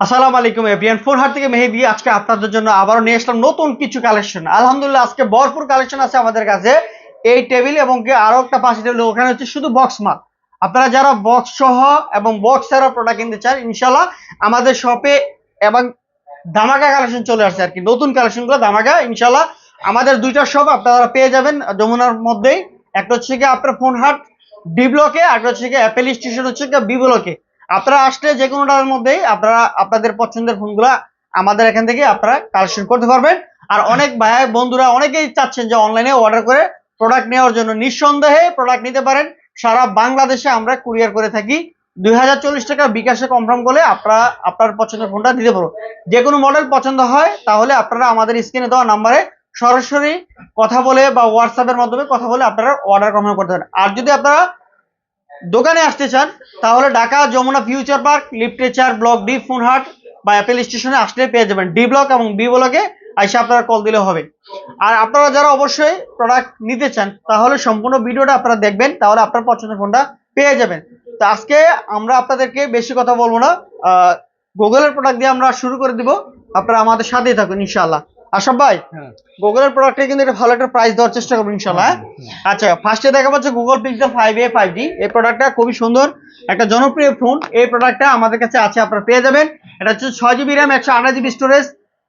আসসালামু আলাইকুম avian four হাট থেকে মেহেদি আজকে আপনাদের জন্য আবারও নিয়ে আসলাম নতুন কিছু কালেকশন। আলহামদুলিল্লাহ, আজকে ভরপুর কালেকশন আছে আমাদের কাছে। এই টেবিল এবং কি আরও একটা পাশে টেবিল, ওখানে হচ্ছে শুধু বক্স মাল আপনারা যারা বক্স সহ এবং বক্স ছাড়া প্রোডাক্ট কিনতে চান ইনশাল্লাহ আমাদের শপে এবং ধামাকা কালেকশন চলে আসছে আর কি। নতুন কালেকশনগুলো ধামাকা ইনশাল্লাহ আমাদের দুইটা শপ আপনারা পেয়ে যাবেন যমুনার মধ্যেই। একটা হচ্ছে কি আপনার ফোন হাট ডি ব্লকে আর একটা হচ্ছে কি অ্যাপেল স্টেশন হচ্ছে কি বি ব্লকে আপনারা আসলে যে কোনোটার মধ্যেই আপনারা আপনাদের পছন্দের ফোনগুলো আমাদের এখান থেকে আপনারা কালেকশন করতে পারবেন। আর অনেক ভাই বন্ধুরা অনেকেই চাচ্ছেন যে অনলাইনে অর্ডার করে প্রোডাক্ট নেওয়ার জন্য। নিঃসন্দেহে প্রোডাক্ট নিতে পারেন। সারা বাংলাদেশে আমরা কুরিয়ার করে থাকি। দুই হাজার চল্লিশ টাকা বিকাশে কনফার্ম করলে আপনারা আপনার পছন্দের ফোনটা দিতে পারব যে কোনো মডেল পছন্দ হয়, তাহলে আপনারা আমাদের স্ক্রিনে দেওয়া নাম্বারে সরাসরি কথা বলে বা হোয়াটসঅ্যাপের মাধ্যমে কথা বলে আপনারা অর্ডার কনফার্ম করতে পারেন। আর যদি আপনারা দোকানে আসতে চান, তাহলে ঢাকা যমুনা ফিউচার পার্ক লিফটেচার ব্লক, ডি ফোনহাট বা অ্যাপেল স্টেশনে আসলে পেয়ে যাবেন। ডি ব্লক এবং বি ব্লকে এসে আপনারা কল দিলে হবে। আর আপনারা যারা অবশ্যই প্রোডাক্ট নিতে চান, তাহলে সম্পূর্ণ ভিডিওটা আপনারা দেখবেন, তাহলে আপনার পছন্দের ফোনটা পেয়ে যাবেন। তো আজকে আমরা আপনাদেরকে বেশি কথা বলব না গুগলের প্রোডাক্ট দিয়ে আমরা শুরু করে দিব। আপনারা আমাদের সাথেই থাকুন, ইনশাআল্লাহ। আশাব ভাই হ্যাঁ। গুগলের প্রোডাক্টে কিন্তু একটা ভালো একটা প্রাইস দেওয়ার চেষ্টা করব ইনশাল্লাহ হ্যাঁ? আচ্ছা ফার্স্টে দেখা পাচ্ছে Google Pixel five A five G এই প্রোডাক্টটা খুবই সুন্দর একটা জনপ্রিয় ফোন এই প্রোডাক্টটা আমাদের কাছে আছে আপনারা পেয়ে যাবেন। এটা হচ্ছে ছয় জিবি র্যাম একশো আঠাশ জিবি স্টোরেজ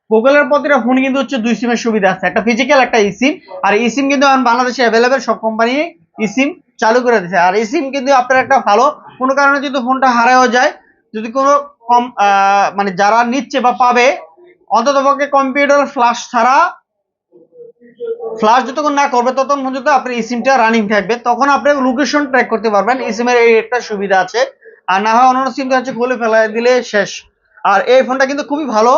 গুগলের প্রতিটা ফোন কিন্তু হচ্ছে দুই সিমের সুবিধা আছে একটা ফিজিক্যাল একটা ই সিম আর ই সিম কিন্তু এখন বাংলাদেশে অ্যাভেলেবেল সব কোম্পানি ই সিম চালু করে দিচ্ছে আর ই সিম কিন্তু আপনার একটা ভালো কোনো কারণে যদি ফোনটা হারায়ও যায় যদি কোনো কম মানে যারা নিচ্ছে বা পাবে অন্তত পক্ষে কম্পিউটার ফ্লাশ ছাড়া ফ্লাশ যতক্ষণ না করবে, ততক্ষণ পর্যন্ত আপনার সিমটা রানিং থাকবে। তখন আপনি লোকেশন ট্র্যাক করতে পারবেন। সিমের এই একটা সুবিধা আছে। আর না হয় অন্যান্য সিমটা হচ্ছে খুলে ফেলা দিলে শেষ। আর এই ফোনটা কিন্তু খুবই ভালো।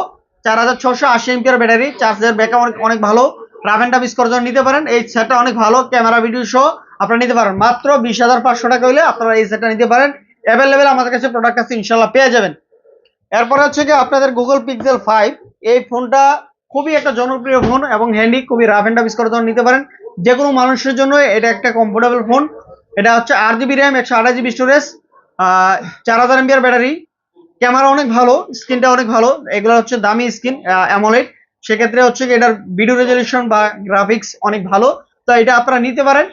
চার হাজার ছশো আশি এমপিআর ব্যাটারি চার্জের ব্যাকআপ অনেক অনেক ভালো। রাফ অ্যান্ড টাফ জন্য নিতে পারেন। এই সেটটা অনেক ভালো। ক্যামেরা ভিডিও সহ আপনারা নিতে পারেন। মাত্র বিশ হাজার পাঁচশো টাকা হলে আপনারা এই সেটটা নিতে পারেন। অ্যাভেলেবেল আমাদের কাছে প্রোডাক্ট আছে ইনশাল্লাহ পেয়ে যাবেন। এরপরে হচ্ছে কি আপনাদের গুগল পিক্সেল ফাইভ এই ফোনটা খুবই একটা জনপ্রিয় ফোন এবং হ্যান্ডি খুবই রাফ অ্যান্ড টাফ করার জন্য নিতে পারেন। যে কোনো মানুষের জন্য এটা একটা কমফোর্টেবল ফোন এটা হচ্ছে আট জিবি র্যাম একশো আঠাশ জিবি স্টোরেজ চার হাজার এমবিআর ব্যাটারি ক্যামেরা অনেক ভালো স্ক্রিনটা অনেক ভালো। এগুলো হচ্ছে দামি স্ক্রিন অ্যামোলেড সেক্ষেত্রে হচ্ছে এটার ভিডিও রেজলিউশন বা গ্রাফিক্স অনেক ভালো। তো এটা আপনারা নিতে পারেন।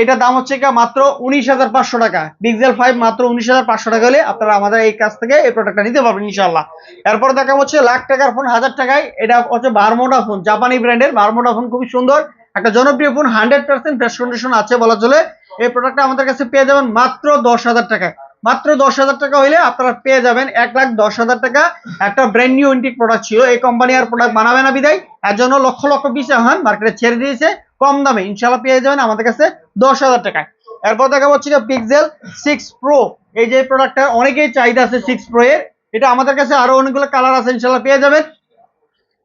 এটার দাম হচ্ছে মাত্র উনিশ হাজার পাঁচশো টাকা। পিক্সেল ফাইভ মাত্র উনিশ হাজার পাঁচশো টাকা হলে আপনারা আমাদের এই কাছ থেকে এই প্রোডাক্টটা নিতে পারবেন ইনশাল্লাহ এরপর দেখা হচ্ছে লাখ টাকার ফোন হাজার টাকায়। এটা হচ্ছে বারমোডা ফোন জাপানি ব্র্যান্ডের বারমোডা ফোন খুবই সুন্দর। একটা জনপ্রিয় phone hundred percent fresh condition আছে বলা চলে। এই প্রোডাক্টটা আমাদের কাছে পেয়ে যাবেন মাত্র দশ হাজার টাকায়। মাত্র দশ হাজার টাকা হইলে আপনারা পেয়ে যাবেন এক লাখ দশ হাজার টাকা। একটা ব্র্যান্ড নিউ ইন্টিক প্রোডাক্ট ছিল। এই কোম্পানি আর প্রোডাক্ট বানাবে না বিদায়। এর জন্য লক্ষ লক্ষ পিস এখন মার্কেটে ছেড়ে দিয়েছে। কম দামে ইনশাল্লাহ পেয়ে যাবেন আমাদের কাছে দশ হাজার টাকায়। এরপর দেখা হচ্ছে পিক্সেল সিক্স প্রো এই যে প্রোডাক্টটা অনেকেই চাহিদা আছে সিক্স প্রো এর। এটা আমাদের কাছে আরও অনেকগুলো কালার আছে ইনশাল্লাহ পেয়ে যাবেন।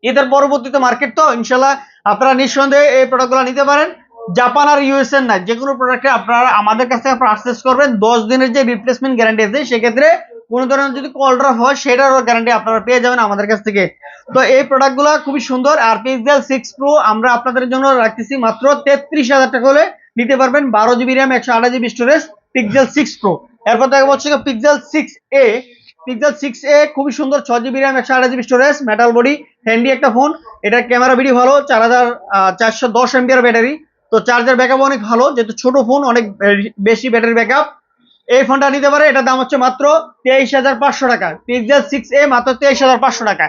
এদের পরবর্তীতে মার্কেট তো ইনশাল্লাহ আপনারা নিঃসন্দেহে এই প্রোডাক্টগুলো নিতে পারেন। জাপান আর ইউএস এর যে কোনো প্রোডাক্টে আপনারা আমাদের কাছে পারচেস করবেন। দশ দিনের যে রিপ্লেসমেন্ট গ্যারান্টি আছে, সেক্ষেত্রে কোনো ধরনের যদি কল ড্রপ হয়, সেটারও গ্যারান্টি আপনারা পেয়ে যাবেন আমাদের কাছ থেকে। তো এই প্রোডাক্টগুলো খুবই সুন্দর। আর পিক্সেল সিক্স প্রো আমরা আপনাদের জন্য রাখতেছি মাত্র তেত্রিশ হাজার টাকা হলে নিতে পারবেন বারো জিবি র্যাম একশো আঠাশ GB storage Pixel six pro এরপর দেখা হচ্ছে Pixel six A Pixel six A খুবই সুন্দর ছ জিবি র্যাম একশো আঠাশ GB storage metal body handy একটা ফোন এটার ক্যামেরা ভিডিও ভালো, চার হাজার চারশো দশ এমপিআর ব্যাটারি তো চার্জার ব্যাকআপ অনেক ভালো, যেহেতু ছোট ফোন অনেক বেশি ব্যাটারি ব্যাকআপ এই ফোনটা নিতে পারে, এটার দাম হচ্ছে মাত্র তেইশ হাজার পাঁচশো টাকা। পিক্সেল সিক্স এ মাত্র তেইশ হাজার পাঁচশো টাকা।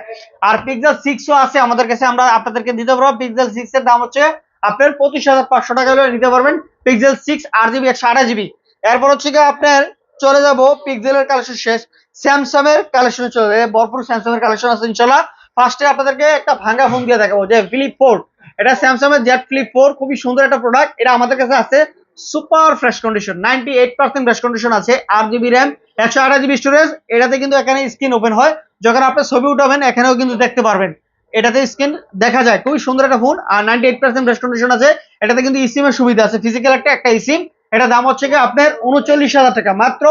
আর পিক্সেল সিক্সও আছে আমাদের কাছে, আমরা আপনাদেরকে দিতে পারব। পিক্সেল সিক্স এর দাম হচ্ছে আপনার পঁচিশ হাজার পাঁচশো টাকা হলে নিতে পারবেন। পিক্সেল সিক্স আট জিবি, একশো আঠাশ জিবি। এরপর হচ্ছে কি আপনার চলে যাব পিক্সেলের কালেকশন শেষ। স্যামসাং এর কালেকশন চলে যাবে। ভরপুর স্যামসাং এর কালেকশন আছে ইনশাল্লাহ ফার্স্টে আপনাদেরকে একটা ভাঙ্গা ফোন দিয়ে দেখাবো, যে ফ্লিপ ফোর এটা স্যামসাং এর জেড ফ্লিপ ফোর খুবই সুন্দর একটা প্রোডাক্ট এটা আমাদের কাছে আছে। Super fresh condition, ninety eight percent fresh condition আছে, আট জিবি র্যাম, একশো আঠাশ জিবি স্টোরেজ, এটাতে কিন্তু এখানে স্ক্রিন ওপেন হয়। যখন আপনি ছবি উঠাবেন, এখানেও কিন্তু দেখতে পারবেন। এটাতে স্ক্রিন দেখা যায়, খুবই সুন্দর একটা ফোন, আর ninety eight percent fresh condition আছে, এটাতে কিন্তু ইসিম এর সুবিধা আছে। ফিজিক্যাল একটা একটা ইসিম এটা দাম হচ্ছে কি আপনার উনচল্লিশ হাজার টাকা। মাত্র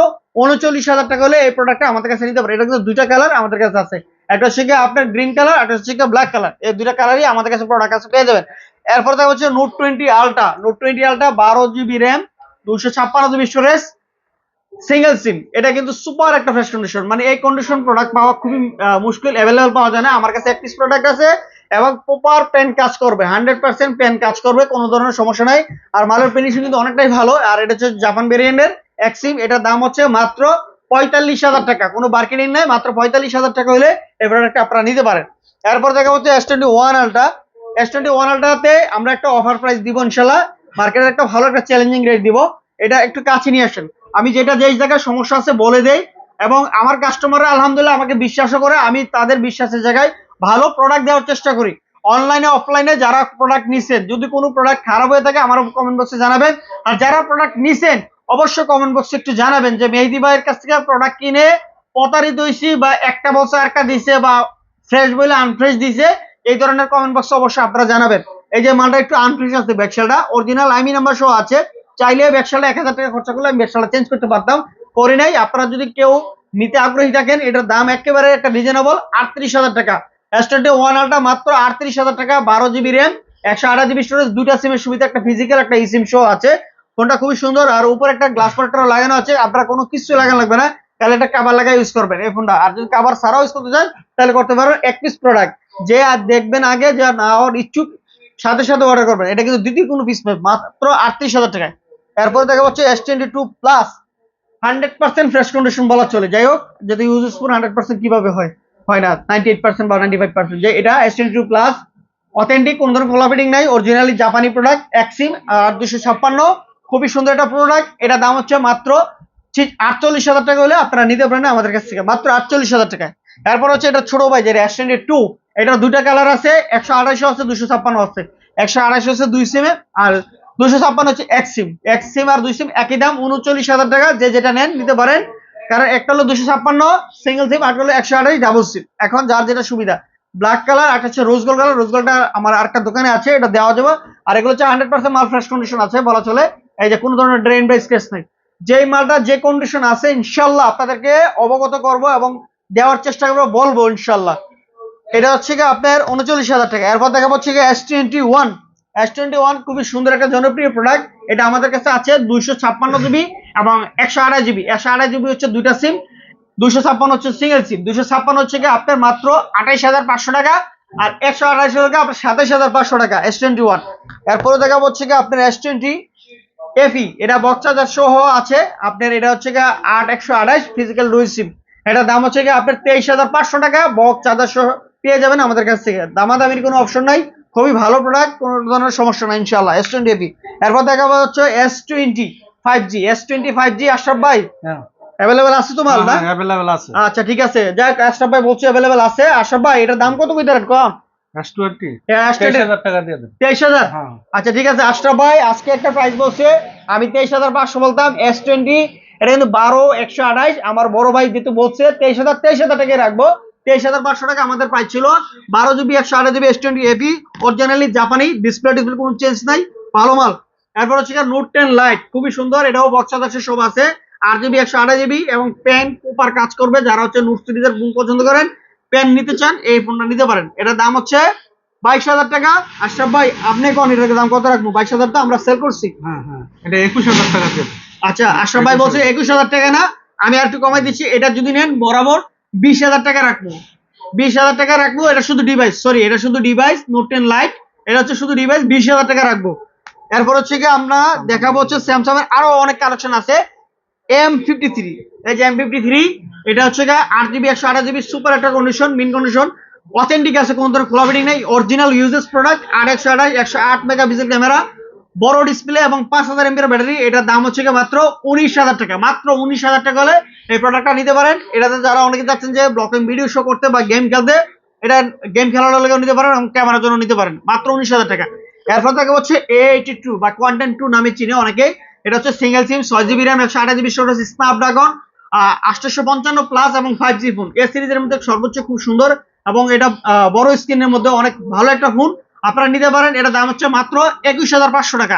উনচল্লিশ হাজার টাকা হলে এই প্রোডাক্টটা আমাদের কাছে নিতে পারে এটা কিন্তু দুইটা কালার আমাদের কাছে আছে। একটা হচ্ছে কি আপনার গ্রিন কালার একটা হচ্ছে কি ব্ল্যাক কালার এই দুইটা কালারই আমাদের কাছে প্রোডাক্ট আছে, পেয়ে যাবেন। এরপর দেখা হচ্ছে Note twenty Ultra Note twenty Ultra বারো জিবি র্যাম দুশো ছাপ্পান্ন জিবি স্টোরেজ সিঙ্গেল সিম এটা কিন্তু সুপার একটা ফ্রেশ কন্ডিশন মানে এই কন্ডিশন প্রোডাক্ট পাওয়া খুবই মুশকিল। অ্যাভেলেবল পাওয়া যায় না। আমার কাছে এক পিস প্রোডাক্ট আছে এবং প্রপার পেন কাজ করবে। হান্ড্রেড পার্সেন্ট পেন কাজ করবে, কোনো ধরনের সমস্যা নাই। আর মালের ফিনিশিং কিন্তু অনেকটাই ভালো। আর এটা হচ্ছে জাপান ভেরিয়েন্টের এক সিম এটার দাম হচ্ছে মাত্র পঁয়তাল্লিশ হাজার টাকা। কোনো বার্গেনিং নাই, মাত্র পঁয়তাল্লিশ হাজার টাকা হলে এই প্রোডাক্টটা আপনারা নিতে পারেন। এরপর দেখা হচ্ছে S twenty one Ultra S twenty one আলটাতে আমরা একটা অফার প্রাইস দিব ইনশাল্লাহ মার্কেটের একটা ভালো একটা চ্যালেঞ্জিং রেট দিব। এটা একটু কাছে নিয়ে আসেন। আমি যেটা যে জায়গায় সমস্যা আছে বলে দেই এবং আমার কাস্টমাররা আলহামদুলিল্লাহ আমাকে বিশ্বাসও করে, আমি তাদের বিশ্বাসের জায়গায় ভালো প্রোডাক্ট দেওয়ার চেষ্টা করি। অনলাইনে অফলাইনে যারা প্রোডাক্ট নিছেন, যদি কোনো প্রোডাক্ট খারাপ হয়ে থাকে আমার কমেন্ট বক্সে জানাবেন। আর যারা প্রোডাক্ট নিছেন, অবশ্যই কমেন্ট বক্সে একটু জানাবেন যে মেহেদি ভাইয়ের কাছ থেকে প্রোডাক্ট কিনে প্রতারিত হয়েছি বা একটা বছর একটা দিছে বা ফ্রেশ বলে আনফ্রেশ দিছে। এই ধরনের কমেন্ট বক্সে অবশ্যই আপনারা জানাবেন। এই যে মালটা একটু আনফ্রেশ আছে ব্যাকশালটা অরিজিনাল আইমি নাম্বার সহ আছে। চাইলে ব্যাকশালটা এক হাজার টাকা খরচা করলে আমি ব্যাকশালটা চেঞ্জ করতে পারতাম। করি নাই, আপনারা যদি কেউ নিতে আগ্রহী থাকেন, এটার দাম একেবারে একটা রিজনেবল আটত্রিশ হাজার টাকা। এস ওয়ান আলটা মাত্র আটত্রিশ হাজার টাকা, বারো জিবি র্যাম একশো আঠাশ জিবি স্টোরেজ দুইটা সিমের সুবিধা, একটা ফিজিক্যাল একটা ই সিম সহ আছে। ফোনটা খুবই সুন্দর, আর উপরে একটা গ্লাস প্রোটেক্টর লাগানো আছে। আপনারা কোনো কিছু লাগানো লাগবে না। তাহলে এটা কাবার লাগাই ইউজ করবেন, এই ফোনটা। আর যদি কাবার ছাড়াও ইউজ করতে চান, তাহলে করতে পারবেন এক পিস প্রোডাক্ট যে আর দেখবেন আগে যে না হওয়ার ইচ্ছুক, সাথে সাথে অর্ডার করবেন। এটা কিন্তু দ্বিতীয় কোনো পিস মাত্র আটত্রিশ হাজার টাকায়। এরপরে দেখা হচ্ছে S twenty two plus hundred percent fresh condition বলা চলে। যাই হোক, যদি ইউজ ইউজেসফুল হান্ড্রেড পার্সেন্ট কীভাবে হয়? হয় না নাইনটি এইট পার্সেন্ট বা নাইনটি ফাইভ পার্সেন্ট যে এটা S twenty two plus authentic কোনো ধরনের কোলাবিটিং নাই অরিজিনালি জাপানি প্রোডাক্ট এক্সিম আর দুশো ছাপ্পান্ন। খুবই সুন্দর একটা প্রোডাক্ট এটা দাম হচ্ছে মাত্র ঠিক আটচল্লিশ হাজার টাকা হলে আপনারা নিতে পারেন আমাদের কাছ থেকে। মাত্র আটচল্লিশ হাজার টাকায়। তারপর হচ্ছে এটা ছোট ভাই এস টোয়েন্টি টু এটা দুইটা কালার আছে, একশো আড়াইশো আছে দুশো ছাপ্পান্ন আছে। একশো আড়াইশো আছে, দুই সিমে আর দুশো ছাপ্পান্ন হচ্ছে এক সিম এক সিম আর দুই সিম একই দাম, উনচল্লিশ হাজার টাকা, যে যেটা নেন নিতে পারেন। কারণ একটা হলো দুশো ছাপ্পান্ন সিঙ্গেল সিম আর হলো একশো আঠাশ ডাবল সিম এখন যার যেটা সুবিধা। ব্ল্যাক কালার একটা হচ্ছে রোজ গোল্ড কালার রোজ গোল্ডটা আমার আরেকটা দোকানে আছে, এটা দেওয়া যাবে। আর এগুলো হচ্ছে হান্ড্রেড পার্সেন্ট মাল ফ্রেশ কন্ডিশন আছে, বলা চলে। এই যে কোনো ধরনের ড্রেন বা স্কেচ নেই। যেই মালটা যে কন্ডিশন আছে, ইনশাল্লাহ আপনাদেরকে অবগত করব এবং দেওয়ার চেষ্টা করব, বলব ইনশাল্লাহ। এটা হচ্ছে কি আপনার উনচল্লিশ হাজার টাকা। এরপর দেখা হচ্ছে কি S twenty one S twenty one খুবই সুন্দর একটা জনপ্রিয় প্রোডাক্ট এটা আমাদের কাছে আছে দুইশো ছাপ্পান্ন জিবি এবং একশো আড়াই জিবি একশো আড়াই জিবি হচ্ছে দুইটা সিম দুইশো ছাপ্পান্ন হচ্ছে সিঙ্গেল সিম দুইশো ছাপ্পান্ন হচ্ছে কি আপনার মাত্র আঠাইশ হাজার পাঁচশো টাকা আর একশো আড়াইশো টাকা আপনার সাতাইশ হাজার পাঁচশো টাকা এস টোয়েন্টি ওয়ান এরপরে দেখা হচ্ছে কি আপনার এস টোয়েন্টি এফি এটা বক্স চার্জার সহ আছে। আপনার এটা হচ্ছে গিয়ে আট, একশো আঠাশ ফিজিক্যাল ডুই সিম এটার দাম হচ্ছে কি আপনার তেইশ হাজার পাঁচশো টাকা বক্স চার্জার সহ পেয়ে যাবেন আমাদের কাছ থেকে। দামাদামির কোনো অপশন নাই খুবই ভালো প্রোডাক্ট কোনো ধরনের সমস্যা নাই ইনশাল্লাহ এস টোয়েন্টি এফি এরপর দেখা হচ্ছে S twenty five G S twenty five G Ashraf ভাই? হ্যাঁ। অ্যাভেলেবেল আছে তো মাল না? অ্যাভেলেবেল আছে। আচ্ছা ঠিক আছে। যাক আশরাফ ভাই বলছে অ্যাভেলেবেল আছে। আশরাফ ভাই এটার দাম কত কইতে কম? দেন। তেইশ হাজার? হ্যাঁ। আচ্ছা ঠিক আছে। আশরাফ ভাই আজকে একটা প্রাইস বলছে আমি তেইশ হাজার পাঁচশো বলতাম এস টোয়েন্টি এটা কিন্তু বারো, একশো আঠাইশ আমার বড় ভাই যেহেতু বলছে, তেইশ হাজার তেইশ হাজার টাকা রাখব। তেইশ হাজার পাঁচশো টাকা আমাদের প্রাইস ছিল। বারো জিবি একশো আঠাশ GB S twenty A P originally জাপানি ডিসপ্লে ডিসপ্লে কোনো চেঞ্জ নাই, ভালো মাল। এরপর হচ্ছে নোট টেন লাইট খুবই সুন্দর, এটাও বক্স আছে সব আছে। আট জিবি একশো আঠাশ জিবি এবং পেন প্রপার কাজ করবে যারা হচ্ছে নোট সিরিজের ফোন পছন্দ করেন পেন নিতে চান, এই ফোনটা নিতে পারেন। এটার দাম হচ্ছে বাইশ হাজার টাকা। আশরাফ ভাই, আপনি কোন এটার দাম কত রাখব? বাইশ হাজার তো আমরা সেল করছি। হ্যাঁ হ্যাঁ। এটা একুশ হাজার টাকা আচ্ছা আশরাফ ভাই বলছে একুশ হাজার টাকা না আমি আর একটু কমাই দিচ্ছি এটা যদি নেন বরাবর বিশ হাজার টাকা রাখব। বিশ হাজার টাকা রাখব এটা শুধু ডিভাইস সরি এটা শুধু ডিভাইস নোট টেন লাইট এটা হচ্ছে শুধু ডিভাইস বিশ হাজার টাকা রাখব। এরপর হচ্ছে কি আমরা দেখাবো হচ্ছে স্যামসাং এর আরও অনেক কালেকশন আছে। এম ফিফটি থ্রি এই যে এম ফিফটি থ্রি এটা হচ্ছে গা আট জিবি একশো আঠাশ জিবি সুপার একটা কন্ডিশন মিন কন্ডিশন অথেন্টিক আছে কোনো ধরনের খোলাফিটিং নেই অরিজিনাল ইউজেস প্রোডাক্ট আর একশো আঠাশ একশো আট মেগা পিক্সেল ক্যামেরা বড় ডিসপ্লে এবং পাঁচ হাজার এমপির ব্যাটারি, এটার দাম হচ্ছে গিয়ে মাত্র উনিশ হাজার টাকা। মাত্র উনিশ হাজার টাকা হলে এই প্রোডাক্টটা নিতে পারেন। এটাতে যারা অনেকে চাচ্ছেন যে ব্লকিং ভিডিও শো করতে বা গেম খেলতে, এটা গেম খেলার লেগেও নিতে পারেন এবং ক্যামেরার জন্য নিতে পারেন। মাত্র উনিশ হাজার টাকা। এরপর থেকে হচ্ছে এ এইটি টু বা কোয়ান্টাম টু নামে চিনে অনেকে এটা হচ্ছে সিঙ্গেল সিম ছয় জিবি র্যাম একশো আঠাশ জিবি স্টোরেজ স্ন্যাপড্রাগন আটশোশো পঞ্চান্ন প্লাস এবং ফাইভ জি ফোন এ সিরিজের মধ্যে সর্বোচ্চ খুব সুন্দর এবং এটা বড় স্ক্রিনের মধ্যে অনেক ভালো একটা ফোন আপনারা নিতে পারেন এটা দাম হচ্ছে মাত্র একুশ হাজার পাঁচশো টাকা।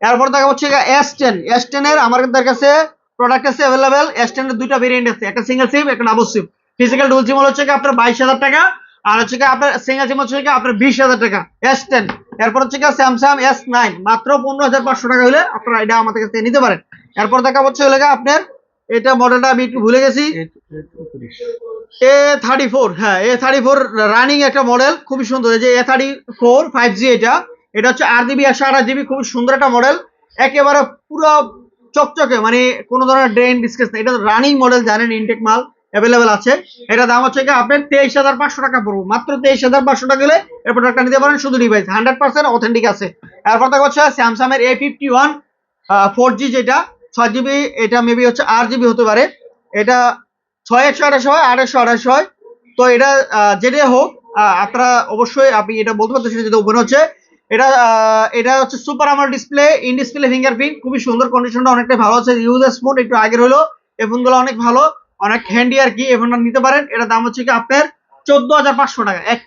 এরপর দেখা হচ্ছে এস টেন এস টেন এর আমাদের কাছে প্রোডাক্ট আছে অ্যাভেলেবেল এস টেন এর দুইটা ভেরিয়েন্ট আছে, একটা সিঙ্গেল সিম একটা ডাবল সিম ফিজিক্যাল ডুল সিম হচ্ছে আপনার বাইশ হাজার টাকা, আর হচ্ছে কি আপনার সিঙ্গেল সিম হচ্ছে আপনার বিশ হাজার টাকা। এস টেন এরপর হচ্ছে কি স্যামসাং এস নাইন মাত্র পনেরো হাজার পাঁচশো টাকা হলে আপনারা এটা আমাদের কাছে নিতে পারেন। এরপর দেখা হচ্ছে হলে আপনার, এটা মডেলটা আমি একটু ভুলে গেছি। এ- থার্টি ফোর হ্যাঁ এ থার্টি ফোর রানিং একটা মডেল খুবই সুন্দর। এই যে A thirty four five G এটা এটা হচ্ছে আট জিবি একশো আঠাশ জিবি খুবই সুন্দর একটা মডেল একেবারে পুরো চকচকে মানে কোনো ধরনের ড্রেন ডিসকাস নেই। এটা রানিং মডেল জানেন ইনটেক মাল অ্যাভেলেবেল আছে। এটা দাম হচ্ছে আপনার তেইশ হাজার পাঁচশো টাকা পড়ব। মাত্র তেইশ হাজার পাঁচশো টাকা গেলে এই প্রোডাক্টটা নিতে পারেন শুধু ডিভাইস হান্ড্রেড পার্সেন্ট অথেন্টিক আছে। এরপর দেখা হচ্ছে Samsung A fifty one four G যেটা, ছয় জিবি এটা মেবি হচ্ছে আট জিবি হতে পারে। এটা ছয় একশো আঠাশ হয় একশো আঠাশ হয়। তো এটা যেটাই হোক আপনারা অবশ্যই আপনি এটা বলতে পারতেছেন যেটা ওপেন হচ্ছে। এটা এটা হচ্ছে সুপার আমার ডিসপ্লে ইন ডিসপ্লে ফিঙ্গারপ্রিন্ট খুবই সুন্দর কন্ডিশনটা অনেকটা ভালো আছে। ইউজার স্মুথ একটু আগের হলো এই ফোনগুলো অনেক ভালো অনেক হ্যান্ডি আর কি এই ফোনটা নিতে পারেন। এটা দাম হচ্ছে কি আপনার চোদ্দ হাজার পাঁচশো টাকা এক।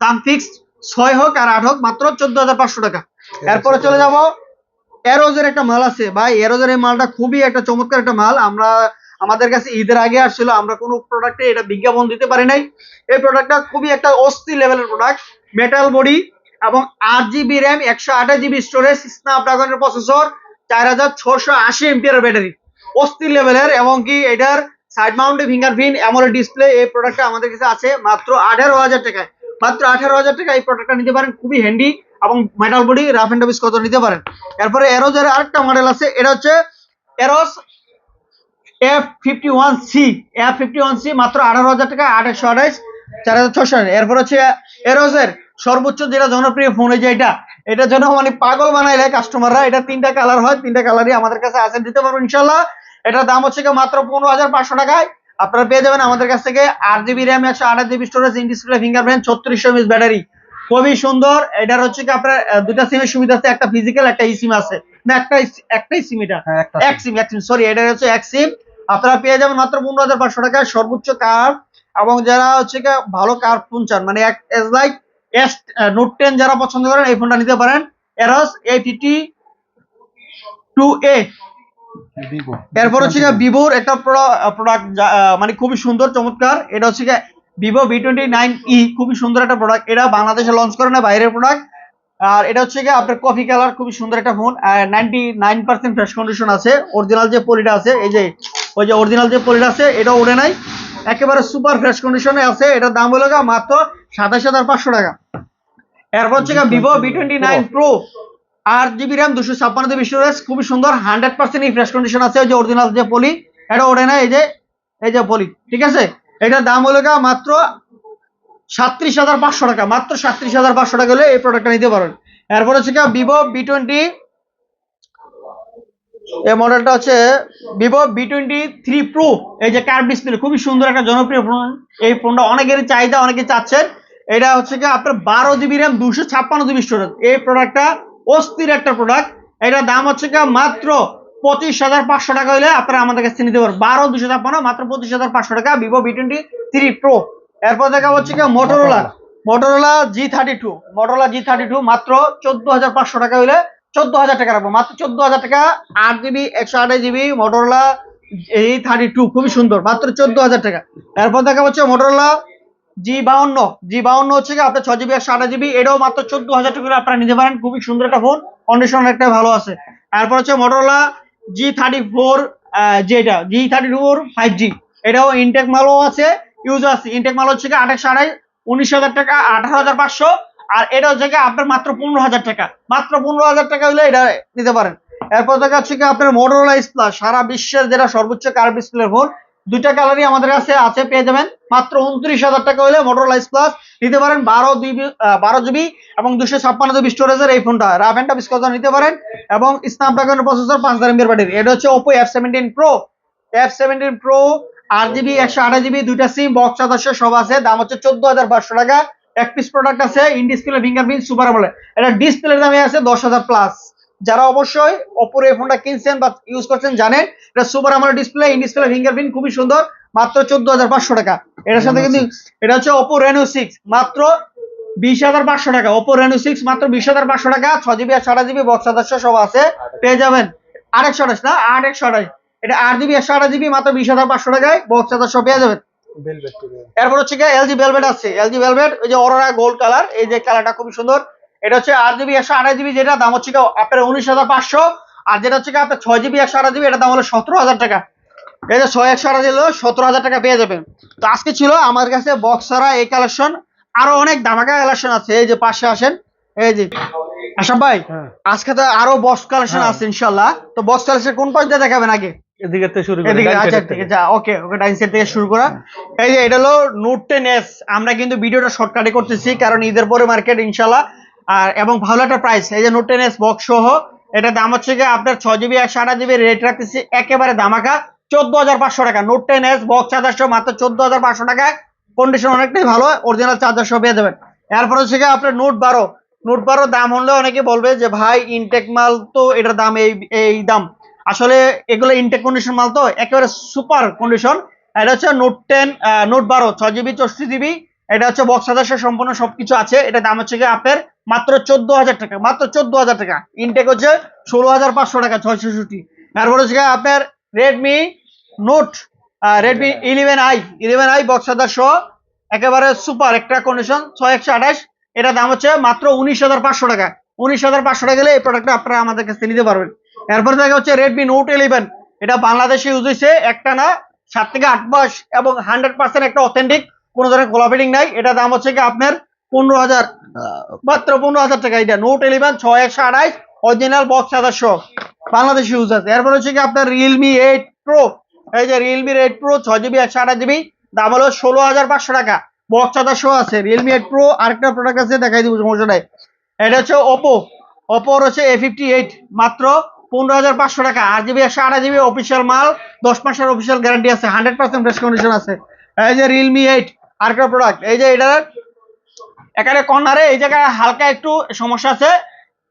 দাম ফিক্সড ছয় হোক আর আট হোক মাত্র চোদ্দ হাজার পাঁচশো টাকা। এরপরে চলে যাব এরোজের একটা মাল আছে। ভাই এরোজের এই মালটা খুবই একটা চমৎকার একটা মাল। আমরা আমাদের কাছে ঈদের আগে আসছিল, আমরা কোনো প্রোডাক্টে এটা বিজ্ঞাপন দিতে পারি নাই। এই প্রোডাক্টটা খুবই একটা অস্থি লেভেলের প্রোডাক্ট মেটাল বডি এবং আট জিবি র্যাম একশো আঠাশ জিবি স্টোরেজ স্ন্যাপড্রাগনের প্রসেসর চার হাজার ছশো আশি এমপিয়ার ব্যাটারি অস্থির লেভেলের এবং কি এটার সাইড মাউন্টে ফিঙ্গারপ্রিন্ট এমন ডিসপ্লে এই প্রোডাক্টটা আমাদের কাছে আছে মাত্র আঠারো হাজার টাকায়। মাত্র আঠারো হাজার টাকা এই প্রোডাক্টটা নিতে পারেন, খুবই হ্যান্ডি এবং মেটাল বডি রাফ এন্ড কত নিতে পারেন। এরপরে এরোজের আরেকটা মডেল আছে, এটা হচ্ছে arrows F fifty one C F fifty one C মাত্র আঠারো হাজার টাকা আঠাশশো আঠাশ চার হাজার ছশো এরপর হচ্ছে এরোজের সর্বোচ্চ যেটা জনপ্রিয় ফোন এই যে এটা। এটার জন্য মানে পাগল বানাইলে কাস্টমাররা এটা তিনটা কালার হয় তিনটা কালারই আমাদের কাছে আছে দিতে পারব ইনশাল্লাহ এটার দাম হচ্ছে মাত্র পনেরো হাজার পাঁচশো টাকায়। আপনারা পেয়ে যাবেন আমাদের কাছ থেকে আট জিবি র্যাম একশো আঠাশ GB storage in display fingerprint ছত্রিশশো এমএস ব্যাটারি খুবই সুন্দর। এটার হচ্ছে কি আপনার দুটা সিমের সুবিধা আছে একটা ফিজিক্যাল একটা ই সিম আছে। না একটা একটাই সিম এটা। হ্যাঁ, এক সিম এক সিম সরি এটা হচ্ছে এক সিম আপনারা পেয়ে যাবেন মাত্র পনেরো হাজার পাঁচশো টাকায় সর্বোচ্চ কার এবং যারা হচ্ছে ভালো কার ফোন চান মানে এক S like S note ten যারা পছন্দ করেন এই ফোনটা নিতে পারেন। এরস এইটি টু এ এরপর হচ্ছে ভিভোর একটা প্রোডাক্ট মানে খুবই সুন্দর চমৎকার। এটা হচ্ছে Vivo V twenty nine E খুবই সুন্দর একটা প্রোডাক্ট এটা বাংলাদেশে লঞ্চ করে না বাইরের প্রোডাক্ট আর এটা হচ্ছে গিয়ে আপনার কফি কালার খুবই সুন্দর একটা phone ninety nine percent fresh condition আছে। অরিজিনাল যে পলিটা আছে এই যে ওই যে অরিজিনাল যে পলিটা আছে এটা ওড়ে নাই। একেবারে সুপার ফ্রেশ কন্ডিশনে আছে। এটার দাম হলো গিয়ে মাত্র সাতাশ হাজার পাঁচশো টাকা। এরপর হচ্ছে Vivo V twenty nine pro আট জিবি র্যাম দুশো ছাপ্পান্ন জিবি স্টোরেজ খুবই সুন্দর হান্ড্রেড পার্সেন্ট এই ফ্রেশ কন্ডিশন আছে। ওই যে অরিজিনাল যে পলি এটা ওড়ে না এই যে এই যে পলি ঠিক আছে? এটার দাম হলো গিয়ে মাত্র সাত্রিশ হাজার পাঁচশো টাকা, মাত্র সাত্রিশ হাজার পাঁচশো টাকা হলে এই প্রোডাক্টটা নিতে পারেন। এরপর হচ্ছে কি ভিভো বি টোয়েন্টি এই মডেলটা হচ্ছে Vivo V twenty three pro এই যে কার্ভ ডিসপ্লে খুবই সুন্দর একটা জনপ্রিয় ফোন এই ফোনটা অনেকেরই চাহিদা, অনেকে চাচ্ছেন এটা হচ্ছে কি আপনার বারো জিবি র্যাম দুশো ছাপ্পান্ন জিবি স্টোরেজ এই প্রোডাক্টটা অস্থির একটা প্রোডাক্ট এটার দাম হচ্ছে কি মাত্র পঁচিশ হাজার পাঁচশো টাকা হলে আপনারা আমাদের কাছে নিতে পারবেন। বারো দুশো ছাপ্পান্ন, মাত্র পঁচিশ হাজার পাঁচশো টাকা Vivo V twenty three pro এরপর দেখা হচ্ছে কি Motorola Motorola G thirty two Motorola G thirty two মাত্র চোদ্দ হাজার পাঁচশো টাকা হলে চোদ্দ হাজার টাকা রাখব। মাত্র চোদ্দ হাজার টাকা, আট জিবি একশো আঠাশ জিবি মোটরোলা এই থার্টি টু খুবই সুন্দর, মাত্র চোদ্দ হাজার টাকা। এরপর দেখা হচ্ছে মোটরোলা জি বাউন্ন। জি বাউন্ন হচ্ছে কি আপনার ছয় জিবি একশো আঠাশ জিবি এটাও মাত্র চোদ্দ হাজার টাকা আপনারা নিতে পারেন। খুবই সুন্দর একটা ফোন কন্ডিশন অনেকটা ভালো আছে। তারপর হচ্ছে মোটরোলা জি থার্টি ফোর যেটা G thirty four five G এটাও ইনটেক মালও আছে। ইউজ আছে ইনটেক মাল হচ্ছে কি আঠাশশো আঠাশ উনিশ হাজার টাকা আঠারো হাজার পাঁচশো। আর এটা হচ্ছে কি আপনার মাত্র পনেরো হাজার টাকা। মাত্র পনেরো হাজার টাকা হলে এটা নিতে পারেন। এরপর দেখা হচ্ছে কি আপনার মোটরোলা প্লাস সারা বিশ্বের যেটা সর্বোচ্চ কার ডিসপ্লে ফোন দুইটা কালারই আমাদের কাছে আছে, পেয়ে যাবেন। মাত্র উনত্রিশ হাজার টাকা হলে মোটরোলা প্লাস নিতে পারেন বারো জিবি বারো জিবি এবং দুশো ছাপ্পান্ন জিবি স্টোরেজের এই ফোনটা রাফ অ্যান্ড টাফ নিতে পারেন এবং স্ন্যাপড্রাগনের প্রসেসর পাঁচ হাজার ব্যাটারি এটা হচ্ছে Oppo F seventeen pro F seventeen pro আট জিবি একশো আঠাশ জিবি দুইটা সিম বক্স সদস্য সব আছে। দাম হচ্ছে চোদ্দ হাজার পাঁচশো টাকা। এক পিস প্রোডাক্ট আছে ইন ডিসপ্লে ফিঙ্গারপ্রিন্ট সুপার আমলে এটা ডিসপ্লের দামে আছে দশ হাজার প্লাস যারা অবশ্যই ওপোর এই ফোনটা কিনছেন বা ইউজ করছেন জানেন, এটা সুপার আমলে ডিসপ্লে ইন ফিঙ্গারপ্রিন্ট খুবই সুন্দর, মাত্র চোদ্দ হাজার পাঁচশো টাকা। এটার সাথে কিন্তু এটা হচ্ছে ওপো রেনো সিক্স মাত্র বিশ হাজার পাঁচশো টাকা। ওপো রেনো সিক্স মাত্র বিশ হাজার পাঁচশো টাকা। ছ জিবি আর ছটা জিবি বক্স সদস্য সব আছে। পেয়ে যাবেন। আট একশো আঠাশ না? আট, একশো আঠাশ। এটা আট জিবি একশো আঠাশ জিবি মাত্র বিশ হাজার পাঁচশো টাকায় বক্স সদস্য পেয়ে যাবেন। এরপর হচ্ছে গিয়ে এলজি ভেলভেট আছে। এলজি ভেলভেট ওই যে অরোরা গোল্ড কালার এই যে কালারটা খুবই সুন্দর। এটা হচ্ছে আট জিবি একশো আঠাশ জিবি যেটা দাম হচ্ছে গিয়ে আপনার উনিশ হাজার পাঁচশো। আর যেটা হচ্ছে আপনার ছয় জিবি একশো আঠাশ জিবি এটা দাম হলো সতেরো হাজার টাকা। এই যে ছয় একশো আঠাশ দিল সতেরো হাজার টাকা পেয়ে যাবেন। তো আজকে ছিল আমার কাছে বক্সারা এই কালেকশন আরও অনেক দামাকা কালেকশন আছে। এই যে পাশে আসেন। এই যে আসাম ভাই হ্যাঁ। আজকে তো আরও বক্স কালেকশন হ্যাঁ। আছে ইনশাল্লাহ। তো বক্স কালেকশন কোন পর্যায়ে দেখাবেন আগে? এদিকে থেকে শুরু করি এদিকে আচ্ছা থেকে। আছে ওকে ওকে ডাইন সাইড থেকে শুরু করা। এই যে এটা হলো নোট টেন এস আমরা কিন্তু ভিডিওটা শর্টকাটে করতেছি কারণ ঈদের পরে মার্কেট ইনশাল্লাহ আর এবং ভালো একটা প্রাইস এই যে নোট টেন এস বক্স সহ এটা দাম হচ্ছে গিয়ে আপনার ছয় জিবি একশো আঠাশ জিবি রেট রাখতেছি একেবারে দামাকা চোদ্দ হাজার পাঁচশো টাকা। Note ten S box charger সহ মাত্র চোদ্দ হাজার পাঁচশো টাকায়। কন্ডিশন অনেকটাই ভালো অরিজিনাল চার্জার সহ পেয়ে যাবেন। এরপর হচ্ছে গিয়ে আপনার নোট বারো। নোট বারো দাম হলে অনেকে বলবে যে ভাই ইনটেক মাল তো এটার দাম এই এই দাম। আসলে এগুলো ইনটেক কন্ডিশন মাল তো একেবারে সুপার কন্ডিশন এটা হচ্ছে নোট টেন নোট বারো, ছয় জিবি চৌষট্টি জিবি এটা হচ্ছে বক্স হাজার সম্পূর্ণ সবকিছু আছে। এটা দাম হচ্ছে গিয়ে আপনার মাত্র চোদ্দ হাজার টাকা, মাত্র চোদ্দ হাজার টাকা। ইনটেক হচ্ছে ষোলো হাজার পাঁচশো টাকা ছয়ষট্টি তারপর হচ্ছে আপনার Redmi note Redmi eleven I eleven I box সহ একেবারে সুপার একটা কন্ডিশন ছয় একশো আঠাশ। এটা দাম হচ্ছে মাত্র উনিশ হাজার পাঁচশো টাকা। উনিশ হাজার পাঁচশো টাকা গেলে এই প্রোডাক্টটা আপনারা আমাদের কাছে নিতে পারবেন। এরপর দেখা হচ্ছে রেডমি নোট ইলেভেন এটা বাংলাদেশে ইউজ হয়েছে একটা না সাত থেকে আট মাস এবং হান্ড্রেড পার্সেন্ট একটা অথেন্টিক কোনো ধরনের কোলাবেটিং নাই। এটা দাম হচ্ছে কি আপনার পনেরো হাজার মাত্র পনেরো হাজার টাকা। এটা নোট ইলেভেন ছয় একশো আঠাইশ অরিজিনাল বক্স আদারশো বাংলাদেশে ইউজ আছে। এরপর হচ্ছে কি আপনার রিয়েলমি এইট প্রো এই যে রিয়েলমি এইট প্রো ছয় জিবি একশো আঠাশ জিবি দাম হলো ষোলো হাজার পাঁচশো টাকা। বক্স আদারশো আছে। রিয়েলমি এইট প্রো আরেকটা প্রোডাক্ট আছে, দেখাই দিব, সমস্যা নাই। এটা হচ্ছে ওপো ওপোর হচ্ছে এ ফিফটি এইট মাত্র পনেরো হাজার পাঁচশো টাকা। আট জিবি একশো আঠাশ জিবি অফিসিয়াল মাল, দশ মাসের অফিসিয়াল গ্যারান্টি আছে হান্ড্রেড পার্সেন্ট ফ্রেশ কন্ডিশন আছে। এই যে রিয়েলমি এইট আরেকটা প্রোডাক্ট এই যে এটার এখানে কর্নারে এই জায়গায় হালকা একটু সমস্যা আছে।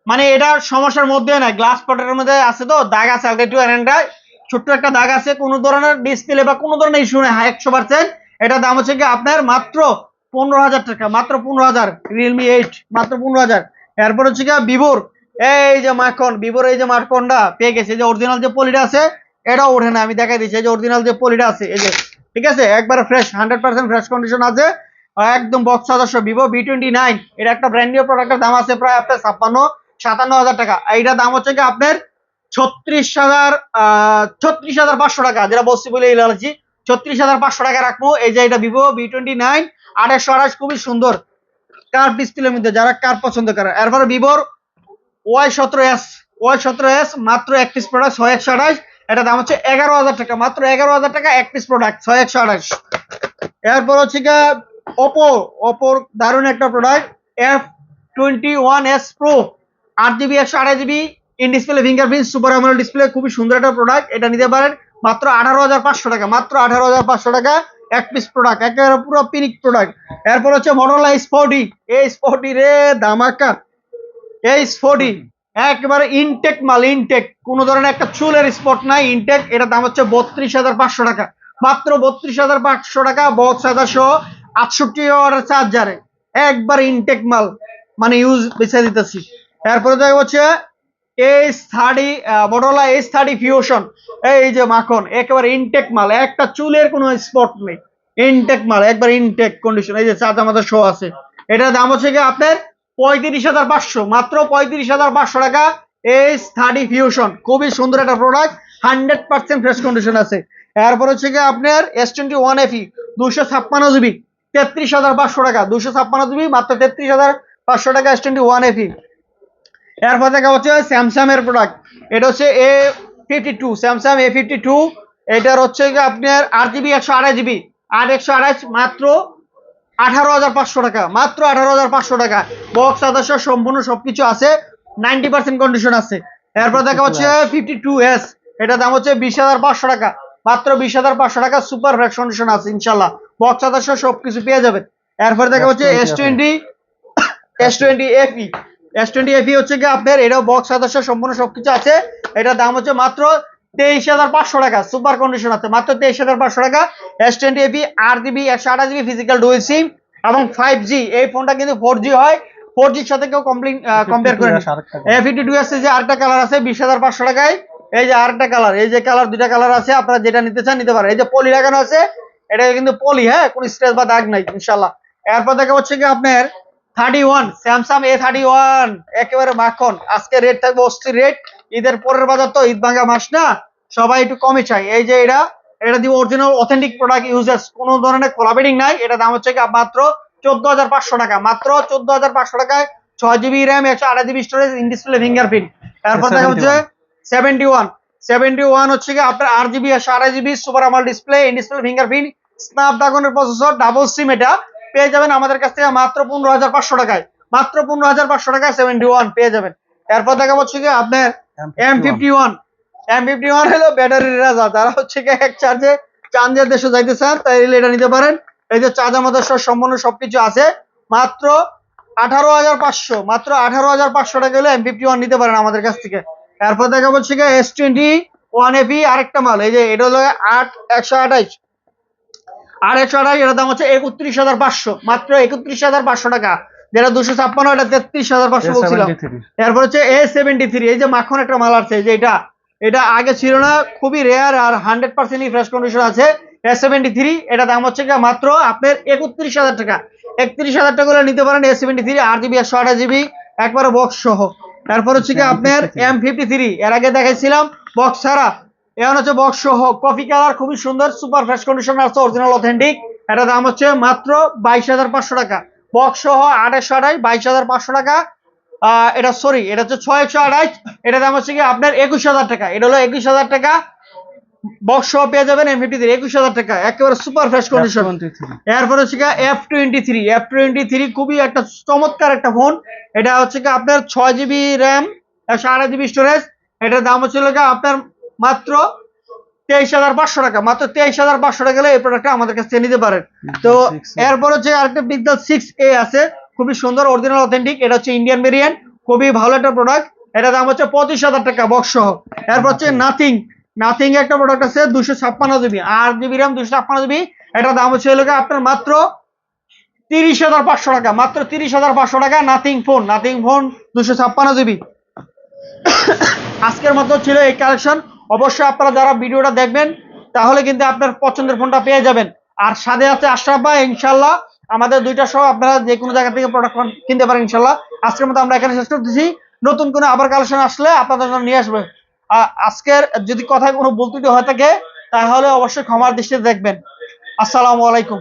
মানে এটা সমস্যার মধ্যে না গ্লাস পটের মধ্যে আছে তো, দাগ আছে হালকা একটু এরেন্ডায় ছোট্ট একটা দাগ আছে, কোনো ধরনের ডিসপ্লে বা কোনো ধরনের ইস্যু নেই একশো পার্সেন্ট এটা দাম হচ্ছে কি আপনার মাত্র পনেরো হাজার টাকা, মাত্র পনেরো হাজার রিয়েলমি এইট মাত্র পনেরো হাজার। এরপর হচ্ছে কি ভিভোর এই যে মাখন ভিভোর এই যে মাখনটা, পেয়ে গেছে। যে অরিজিনাল যে পলিটা আছে, এটাও ওঠে না, আমি দেখাই দিচ্ছি। এই যে অরিজিনাল যে পলিটা আছে, এই যে, ঠিক আছে? একবার fresh hundred percent fresh condition আছে। একদম বক্স সদস্য ভিভো বি টোয়েন্টি নাইন এটা একটা ব্র্যান্ড নিউ প্রোডাক্টের দাম আছে প্রায় আপনার ছাপ্পান্ন, সাতান্ন হাজার টাকা। এইটার দাম হচ্ছে কি আপনার ছত্রিশ হাজার ছত্রিশ হাজার পাঁচশো টাকা, যেটা বলছি বলে এই লালছি ছত্রিশ হাজার পাঁচশো টাকা রাখব। এই যে এটা ভিভো বি টোয়েন্টি নাইন আড়াইশো আড়াইশ, খুবই সুন্দর। কার ডিসপ্লের মধ্যে, যারা কার পছন্দ করে, এরপরে ভিভোর ওয়াই সতেরো এস ওয়াই সতেরো এস মাত্র এক প্রোডাক্ট ছয় একশো আঠাশ। এটা দাম হচ্ছে এগারো হাজার টাকা, মাত্র এগারো হাজার টাকা এক প্রোডাক্ট ছয় একশো আঠাশ। এরপর হচ্ছে গিয়ে ওপো ওপোর দারুণ একটা product F twenty one S pro আট জিবি একশো আড়াই GB in display fingerprint super আমল ডিসপ্লে খুবই সুন্দর একটা প্রোডাক্ট এটা নিতে পারেন মাত্র আঠারো হাজার পাঁচশো টাকা, মাত্র আঠারো হাজার পাঁচশো টাকা এক পিস প্রোডাক্ট একেবারে পুরো পিনিক প্রোডাক্ট এরপর হচ্ছে মনোলা স্পোর্টি এই স্পোর্টি রে দামাকা এই স্পোর্টি একেবারে ইনটেক মাল ইনটেক কোন ধরনের একটা চুলের স্পট নাই ইনটেক এটা দাম হচ্ছে বত্রিশ হাজার পাঁচশো টাকা। মাত্র বত্রিশ হাজার পাঁচশো টাকা বক্স হাজার সহ আটষট্টি চার্জারে একবার ইনটেক মাল মানে ইউজ বেছে দিতেছি। এরপরে দেখা হচ্ছে edge thirty Motorola edge thirty fusion এই যে মাখন একেবারে ইনটেক মাল। একটা চুলের কোনো স্পট নেই। ইনটেক মাল একবার ইনটেক কন্ডিশন এই যে চার্জ আমাদের শো আছে। এটার দাম হচ্ছে কি আপনার পঁয়ত্রিশ হাজার পাঁচশো, মাত্র পঁয়ত্রিশ হাজার পাঁচশো টাকা এইচ থার্টি ফিউশন খুবই সুন্দর একটা product hundred percent fresh condition আছে। এরপর হচ্ছে কি আপনার এস টোয়েন্টি ওয়ান এফি দুশো ছাপ্পান্ন জিবি, তেত্রিশ হাজার পাঁচশো টাকা দুশো ছাপ্পান্ন জিবি, মাত্র তেত্রিশ হাজার পাঁচশো টাকা এস টোয়েন্টি ওয়ান এফি এরপর দেখা হচ্ছে স্যামসাং এর প্রোডাক্ট এটা হচ্ছে A fifty two Samsung A fifty two এটার হচ্ছে আপনার আট জিবি, একশো আড়াই জিবি, আট একশো আড়াইশ মাত্র আঠারো হাজার পাঁচশো টাকা মাত্র আঠারো হাজার পাঁচশো টাকা। বক্স আদর্শ সম্পূর্ণ সবকিছু আছে নাইনটি পার্সেন্ট কন্ডিশন আছে। এরপর দেখা হচ্ছে ফিফটি টু এস এটা দাম হচ্ছে বিশ হাজার পাঁচশো টাকা মাত্র বিশ হাজার পাঁচশো টাকা সুপার ফ্রেশ কন্ডিশন আছে ইনশাল্লাহ। বক্স সদস্য সবকিছু পেয়ে যাবেন এরপর দেখা হচ্ছে S twenty S twenty F E S twenty F E হচ্ছে কি আপনার এটাও বক্স সদস্য সম্পূর্ণ সবকিছু আছে এটার দাম হচ্ছে মাত্র তেইশ হাজার পাঁচশো টাকা সুপার কন্ডিশন আছে। মাত্র তেইশ হাজার পাঁচশো টাকা এস টোয়েন্টি এফি আট জিবি একশো আঠাশ জিবি ফিজিক্যাল ডুয়েল সিম এবং ফাইভ জি এই ফোনটা কিন্তু ফোর জি হয়। ফোর জির সাথে কেউ কমপ্লিট কম্পেয়ার করে এ ফিফটি টু এস যে আরেকটা কালার আছে বিশ হাজার পাঁচশো টাকায়। এই যে আরেকটা কালার এই যে কালার দুইটা কালার আছে আপনারা যেটা নিতে চান নিতে পারেন। এই যে পলি লাগানো আছে এটা কিন্তু পলি হ্যাঁ? কোনো স্ট্রেস বা দাগ নাই ইনশাল্লাহ এরপর দেখা হচ্ছে কি আপনার thirty one Samsung A thirty one একেবারে মাখন। আজকে রেট থাকবে অস্থির রেট ঈদের পরের বাজার তো ঈদ ভাঙ্গা মাস না সবাই একটু কমই চাই এই যে এটা এটা দিব অরিজিনাল অথেন্টিক প্রোডাক্ট ইউজার্স কোনো ধরনের কোলাবেটিং নাই এটা দাম হচ্ছে কি মাত্র চোদ্দ হাজার পাঁচশো টাকা। মাত্র চোদ্দ হাজার পাঁচশো টাকায় ছয় জিবি র্যাম একশো আড়াই GB storage in display fingerprint তারপর দেখা হচ্ছে সেভেন্টি ওয়ান সেভেন্টি ওয়ান হচ্ছে কি আপনার আট জিবি একশো আড়াই জিবি সুপার আমল ডিসপ্লে ইন ডিসপ্লে ফিঙ্গারপ্রিন্ট স্ন্যাপড্রাগনের প্রসেসর ডাবল সিম এটা। পেয়ে যাবেন আমাদের কাছ থেকে মাত্র পনেরো হাজার পাঁচশো টাকায়। মাত্র পনেরো হাজার পাঁচশো টাকায় সেভেন্টি ওয়ান পেয়ে যাবেন। এরপর দেখা হচ্ছে কি আপনার M fifty one M fifty one চান আমাদের আঠারো হাজার পাঁচশো, মাত্র আঠারো হাজার পাঁচশো টাকা হলে এম ফিফটি ওয়ান নিতে পারেন আমাদের কাছ থেকে। এরপর দেখা হচ্ছে এস টোয়েন্টি ওয়ান এফি আরেকটা মাল। এই যে এটা হলো আট, একশো আঠাইশ আর একশো আঠাশ, এটার দাম হচ্ছে একত্রিশ হাজার পাঁচশো। মাত্র একত্রিশ হাজার পাঁচশো টাকা। যেটা দুশো ছাপ্পান্ন এটা তেত্রিশ হাজার পাঁচশো বলছিলাম। এরপর হচ্ছে এ সেভেন্টি থ্রি এই যে মাখন একটা মাল আছে যে এটা এটা আগে ছিল না খুবই রেয়ার আর হান্ড্রেড পার্সেন্টই ফ্রেশ কন্ডিশন আছে। এ সেভেন্টি থ্রি এটা দাম হচ্ছে মাত্র আপনার একত্রিশ হাজার টাকা। একত্রিশ হাজার টাকা করে নিতে পারেন এ সেভেন্টি থ্রি আট জিবি একশো আঠাশ জিবি একবারে বক্স সহ। তারপর হচ্ছে কি আপনার এম ফিফটি থ্রি এর আগে দেখাইছিলাম বক্স ছাড়া। এখন হচ্ছে বক্স সহ কফি কালার খুবই সুন্দর সুপার ফ্রেশ কন্ডিশন আছে অরিজিনাল অথেন্টিক এটা দাম হচ্ছে মাত্র বাইশ হাজার পাঁচশো টাকা। বক্স সহ আঠাশশো আঠাশ বাইশ হাজার পাঁচশো টাকা। এটা সরি এটা হচ্ছে ছয় একশো আঠাশ এটা দাম হচ্ছে কি আপনার একুশ হাজার টাকা। এটা হলো একুশ হাজার টাকা। বক্স সহ পেয়ে যাবেন এম ফিফটি থ্রি একুশ হাজার টাকা। একেবারে সুপার ফ্রেশ কন্ডিশন এরপর হচ্ছে কি F twenty three F twenty three খুবই একটা চমৎকার একটা ফোন এটা হচ্ছে কি আপনার ছয় জিবি র্যাম একশো আড়াই জিবি স্টোরেজ এটার দাম হচ্ছে আপনার মাত্র তেইশ হাজার পাঁচশো টাকা মাত্র তেইশ হাজার পাঁচশো টাকা গেলে এই প্রোডাক্টটা আমাদের কাছে নিতে পারেন। তো এরপর হচ্ছে আরেকটা বিগদাল সিক্স এ আছে খুবই সুন্দর অরিজিনাল অথেন্টিক এটা হচ্ছে ইন্ডিয়ান ভেরিয়েন্ট খুবই ভালো একটা প্রোডাক্ট এটা দাম হচ্ছে পঁচিশ হাজার টাকা বক্স সহ এরপর হচ্ছে নাথিং নাথিং একটা প্রোডাক্ট আছে দুশো ছাপ্পান্ন জিবি আট জিবি র্যাম দুশো ছাপ্পান্ন জিবি এটা দাম হচ্ছে গিয়ে আপনার মাত্র তিরিশ হাজার পাঁচশো টাকা মাত্র তিরিশ হাজার পাঁচশো টাকা নাথিং ফোন নাথিং ফোন দুশো ছাপ্পান্ন জিবি। আজকের মতো ছিল এই কালেকশন অবশ্যই আপনারা যারা ভিডিওটা দেখবেন, তাহলে কিন্তু আপনার পছন্দের ফোনটা পেয়ে যাবেন। আর সাথে আছে আশরাফ ভাই, ইনশাল্লাহ আমাদের দুইটা সহ আপনারা যে কোনো জায়গা থেকে প্রোডাক্ট কিনতে পারেন, ইনশাল্লাহ। আজকের মতো আমরা এখানে শেষ করতেছি। নতুন কোনো আবার কালেকশন আসলে আপনাদের জন্য নিয়ে আসবে। আজকের যদি কথায় কোনো ভুল হয়ে থাকে, তাহলে অবশ্যই ক্ষমার দৃষ্টিতে দেখবেন। আসসালামু আলাইকুম।